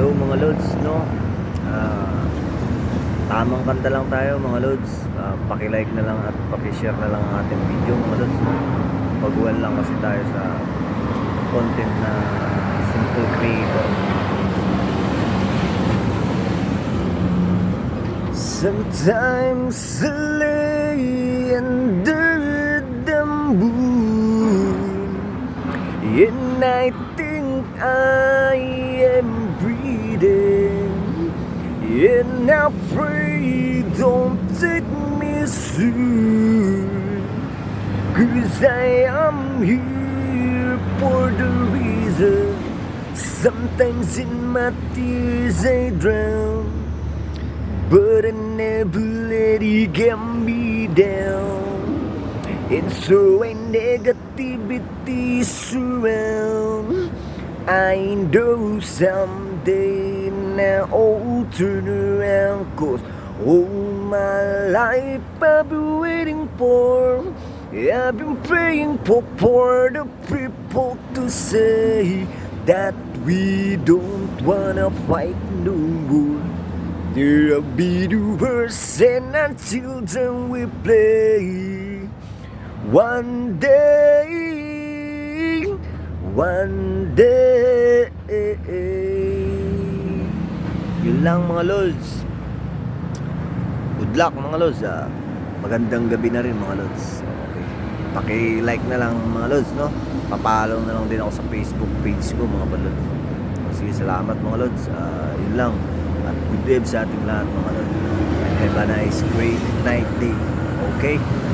Hello mga lods, no? Ah, tamang kanta lang tayo mga lods. Ah, paki-like na lang at paki-share na lang ang ating video mga lods. No? Baguhan lang kasi tayo sa content na simple creator. Sometimes I lay under the moon And I think I And I pray don't take me soon. Cause I am here for the reason. Sometimes in my tears I drown. But I never let it get me down. And so when negativity surround. I know someday now I'll turn around Cause all my life I've been waiting for. I've been praying for, for the people to say That we don't wanna fight no more. There'll be the worst and our children will play. One day, one day Yun lang mga lods. Good luck mga lods ah. Magandang gabi na rin mga lods. Okay. Paki-like na lang mga lods no? Papalo na lang din ako sa Facebook page ko mga lods. Sige salamat mga lods. Ah, Yun lang. At good day sa ating lahat mga lods. Have a nice great night day. Okay